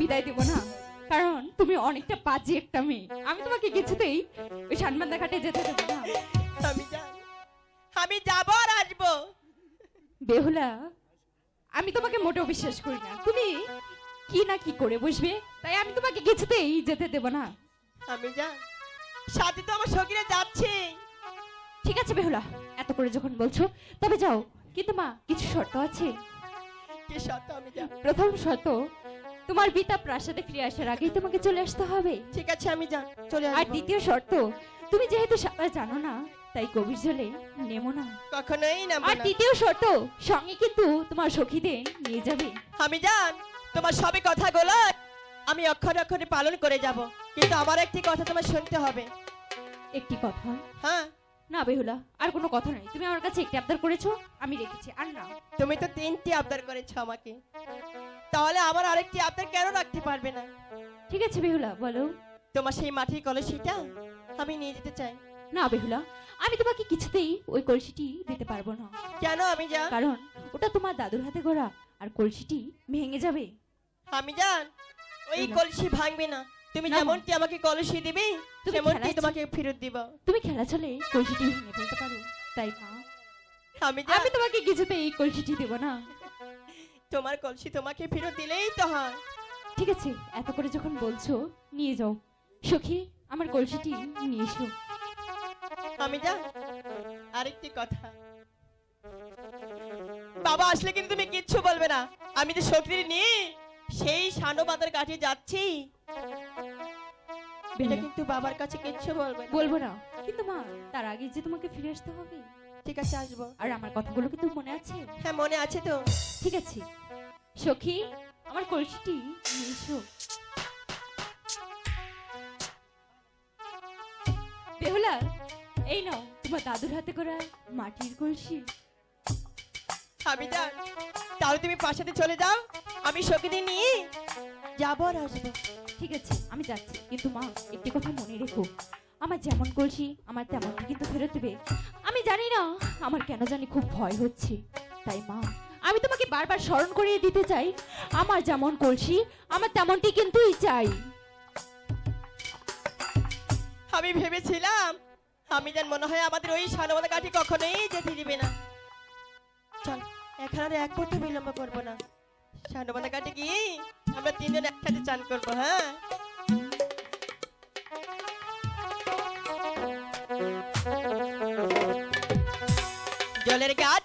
বিদায় দেব না কারণ তুমি অনেকটা বাজে একটা মেয়ে। আমি তোমাকে কিছুতেই ওই সানবান্ধা ঘাটে যেতে দেবো না। আমি আমি যাব আর আসব। বেহুলা আমি তোমাকে মোটেও বিশ্বাস করি না। তুমি কি না কি করে বসবে তাই আমি তোমাকে কিছুতেই যেতে দেব না। আমি যাই সাথে তো আমার সখীরা যাচ্ছে। ঠিক আছে বেহুলা এত করে যখন বলছো তবে যাও। কিন্তু মা কিছু শর্ত আছে? আমি যাই প্রথম শর্ত তোমার পিতা প্রাসাদে ফিরে আসার আগেই তোমাকে চলে আসতে হবে। ঠিক আছে আমি চলে আর দ্বিতীয় শর্ত তুমি যেহেতু সাঁতার জানো না তাই গভীর জলে নেমো না। কখনোই নামবো আর তৃতীয় শর্ত সঙ্গে কিন্তু তোমার সখীদের নিয়ে যাবে। আমি জান তোমার সবে কথাগুলো আমি অক্ষরে অক্ষরে পালন করে যাব। কিন্তু আমার একটি কথা তোমার শুনতে হবে। একটি কথা হ্যাঁ? না বেহুলা আর কোনো কথা নেই। তুমি আমার কাছে একটি আবদার করেছ আমি রেখেছি। আর না। তুমি তো তিনটি আবদার করেছ আমাকে। তাহলে আমার আরেকটি আবদার কেন রাখতে পারবে না? ঠিক আছে বেহুলা বলো। তোমার সেই মাটির কলসিটা আমি নিয়ে যেতে চাই। না বেহুলা আমি তোমাকে কিছুতেই ওই কলসিটি দিতে পারব না। কেন আমি জান কারণ ওটা তোমার দাদুর হাতে গড়া আর কলসিটি ভেঙে যাবে। আমি জান ওই কলসি ভাঙবে না। তুমি। যেমনটি আমাকে কলসি দিবে তুমি তেমনটি তোমাকে ফেরত দিব। তুমি খেলা চলে কলসিটি ভেঙে ফেলতে পারো তাই মা। আমি আমি তোমাকে কিছুতেই এই কলসিটি দেবো না। তোমার কলসি তোমাকে ফেরত দিলেই তো হয়। ঠিক আছে এত করে যখন বলছো নিয়ে যাও। সখী আমার কলসিটি নিয়ে এসো। আমি জান আরেকটি কথা। বাবা আসলে কিন্তু তুমি কিচ্ছু বলবে না। আমি যে শক্তির নিয়ে সেই সানো বাজার কাছে যাচ্ছি। বেহুলা, কিন্তু বাবার কাছে কিচ্ছু বলবে না। বলব না। কিন্তু মা তার আগে যে তোমাকে ফিরে আসতে হবে। ঠিক আছে আসব। আর আমার কথাগুলো কিন্তু মনে আছে? হ্যাঁ মনে আছে তো। ঠিক আছে। সখী আমার কলসিটি নিয়ে এসো। বেহুলা এই নাও তোমার দাদুর হাতে করা মাটির কলসি। আমি তাহলে তুমি পাশাতে চলে যাও। আমি শক্তির নিয়ে যাব আর আসব। ঠিক আছে, আমি যাচ্ছি। কিন্তু মা, একটি কথা মনে রেখো। আমার যেমন কলসি, আমার তেমনটি কিন্তু ফেরত দেবে। আমি জানি না, আমার কেন জানি খুব ভয় হচ্ছে। তাই মা, আমি তোমাকে বারবার স্মরণ করিয়ে দিতে চাই। আমার যেমন কলসি, আমার তেমনটি কিন্তুই চাই। আমি ভেবেছিলাম, আমি যেন মনে হয় আমাদের ওই সানবাদা কাঠি কখনোই যেতে দিবে না। চল, এখানে এক মুহূর্ত বিলম্ব করব না। সানবাদা কাঠে গিয়ে আমরা তিনজন একসাথে চান করব হ্যাঁ? জলের গাছ